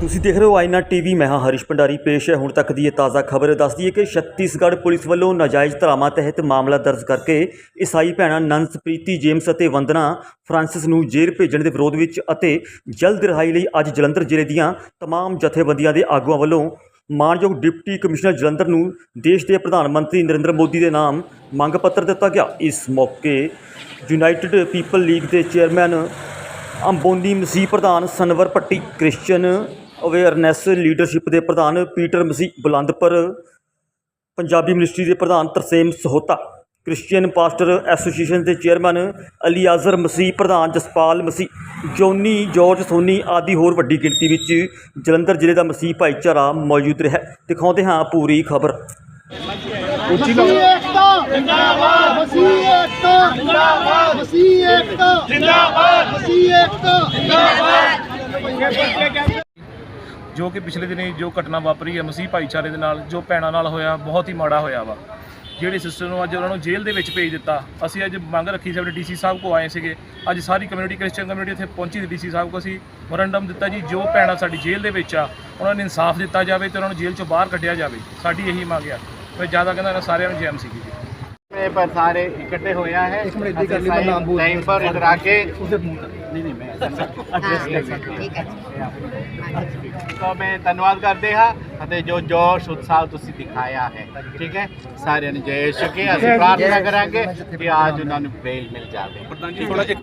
ਤੁਸੀਂ ਦੇਖ ਰਹੇ ਹੋ ਆਈਨਾ ਟੀਵੀ ਮੈਂ ਹਾਂ ਹਰੀਸ਼ ਭੰਡਾਰੀ। ਪੇਸ਼ ਹੈ ਹੁਣ ਤੱਕ ਦੀ ਇਹ ਤਾਜ਼ਾ ਖਬਰ। ਦੱਸਦੀ ਹੈ ਕਿ ਛੱਤੀਸਗੜ੍ਹ ਪੁਲਿਸ ਵੱਲੋਂ ਨਾਜਾਇਜ਼ ਧਾਰਾਵਾਂ ਤਹਿਤ ਮਾਮਲਾ ਦਰਜ ਕਰਕੇ ਈਸਾਈ ਭੈਣਾਂ ਨੰਸਪ੍ਰੀਤੀ ਜੇਮਸ ਅਤੇ ਵੰਦਨਾ ਫਰਾਂਸਿਸ ਨੂੰ ਜੇਲ੍ਹ ਭੇਜਣ ਦੇ ਵਿਰੋਧ ਵਿੱਚ ਅਤੇ ਜਲਦ ਰਿਹਾਈ ਲਈ ਅੱਜ ਜਲੰਧਰ ਜ਼ਿਲ੍ਹੇ ਦੀਆਂ ਤਮਾਮ ਜਥੇਬੰਦੀਆਂ ਦੇ ਆਗੂਆਂ ਵੱਲੋਂ ਮਾਨਯੋਗ ਡਿਪਟੀ ਕਮਿਸ਼ਨਰ ਜਲੰਧਰ ਨੂੰ ਦੇਸ਼ ਦੇ ਪ੍ਰਧਾਨ ਮੰਤਰੀ ਨਰਿੰਦਰ ਮੋਦੀ ਦੇ ਨਾਮ ਮੰਗ ਪੱਤਰ ਦਿੱਤਾ ਗਿਆ। ਇਸ ਮੌਕੇ ਯੂਨਾਈਟਿਡ ਪੀਪਲ ਲੀਗ ਦੇ ਚੇਅਰਮੈਨ ਅੰਬੋਨੀ ਮਸੀਹ ਪ੍ਰਧਾਨ Sanwar Patti Christian awareness leadership ਦੇ ਪ੍ਰਧਾਨ ਪੀਟਰ ਮਸੀਹ ਬੁਲੰਦਪੁਰ ਪੰਜਾਬੀ ਮਿਨਿਸਟਰੀ ਦੇ ਪ੍ਰਧਾਨ Tarsem Sahota Christian pastor association ਦੇ ਚੇਅਰਮੈਨ ਅਲੀਆਜ਼ਰ ਮਸੀਹ ਪ੍ਰਧਾਨ ਜਸਪਾਲ ਮਸੀਹ ਜੋਨੀ ਜੋਰਜ ਸੋਨੀ ਆਦਿ ਹੋਰ ਵੱਡੀ ਗਿਣਤੀ ਵਿੱਚ ਜਲੰਧਰ ਜ਼ਿਲ੍ਹੇ ਦਾ ਮਸੀਹ ਭਾਈਚਾਰਾ ਮੌਜੂਦ ਰਿਹਾ। ਦਿਖਾਉਂਦੇ ਹਾਂ ਪੂਰੀ ਖਬਰ। ਮਸੀਹ ਏਕਤਾ। ਜਿੰਦਾਬਾਦ ਮਸੀਹ ਏਕਤਾ। ਜਿੰਦਾਬਾਦ। ਮਸੀਹ ਏਕਤਾ। ਜਿੰਦਾਬਾਦ ਮਸੀਹ ਏਕਤਾ। ਜੋ ਕਿ ਪਿਛਲੇ ਦਿਨੀ ਜੋ ਘਟਨਾ ਵਾਪਰੀ ਹੈ ਮਸੀਹ ਭਾਈਚਾਰੇ ਦੇ ਨਾਲ ਜੋ ਭੈਣਾਂ ਨਾਲ ਹੋਇਆ ਬਹੁਤ ਹੀ ਮਾੜਾ ਹੋਇਆ ਵਾ। ਜਿਹੜੇ ਸਿਸਟਰ ਨੂੰ ਅੱਜ ਉਹਨਾਂ ਨੂੰ ਜੇਲ੍ਹ ਦੇ ਵਿੱਚ ਭੇਜ ਦਿੱਤਾ। ਅਸੀਂ ਅੱਜ ਮੰਗ ਰੱਖੀ ਸੀ ਸਾਡੇ ਡੀਸੀ ਸਾਹਿਬ ਕੋ ਆਏ ਸੀਗੇ। ਅੱਜ ਸਾਰੀ ਕਮਿਊਨਿਟੀ ਕ੍ਰਿਸਚੀਅਨ ਕਮਿਊਨਿਟੀ ਇੱਥੇ ਪਹੁੰਚੀ ਸੀ ਡੀਸੀ ਸਾਹਿਬ ਕੋ ਅਸੀਂ ਮੋਰੰਡਮ ਦਿੱਤਾ ਜੀ ਜੋ ਭੈਣਾਂ ਸਾਡੀ ਜੇਲ੍ਹ ਦੇ ਵਿੱਚ ਆ ਉਹਨਾਂ ਨੂੰ ਇਨਸਾਫ ਦਿੱਤਾ ਜਾਵੇ ਤੇ ਉਹਨਾਂ ਨੂੰ ਜੇਲ੍ਹ ਚੋਂ ਬਾਹਰ ਕੱਢਿਆ ਜਾਵੇ। ਸਾਡੀ ਇਹੀ ਮੰਗ ਆ। ਮੈਂ ਜ਼ਿਆਦਾ ਕਹਿੰਦਾ ਇਹਨਾਂ ਸਾਰਿਆਂ ਨੂੰ ਜੈਮ ਸੀ ਜੀ। ਮੇਰੇ ਪਰ ਸਾਰੇ ਇਕੱਠੇ ਹੋਇਆ ਹੈ ਟਾਈਮ ਪਰ ਇਧਰ ਆ ਕੇ ਉਸੇ ਮੂੰਹ ਐਡਰੈਸ ਕਰ ਠੀਕ ਹੈ ਜੀ ਸੋ ਮੈਂ ਧੰਨਵਾਦ ਕਰਦੇ ਹਾਂ ਅਤੇ ਜੋ ਜੋਸ਼ ਉਤਸ਼ਾਹ ਤੁਸੀਂ ਦਿਖਾਇਆ ਹੈ ਠੀਕ ਹੈ ਸਾਰਿਆਂ ਨੂੰ ਜੈ ਸ਼ੁਕਰੀਆ ਅਸੀਂ ਪ੍ਰਾਰਥਨਾ ਕਰਾਂਗੇ ਕਿ ਅੱਜ ਉਹਨਾਂ ਨੂੰ ਬੇਲ ਮਿਲ ਜਾਵੇ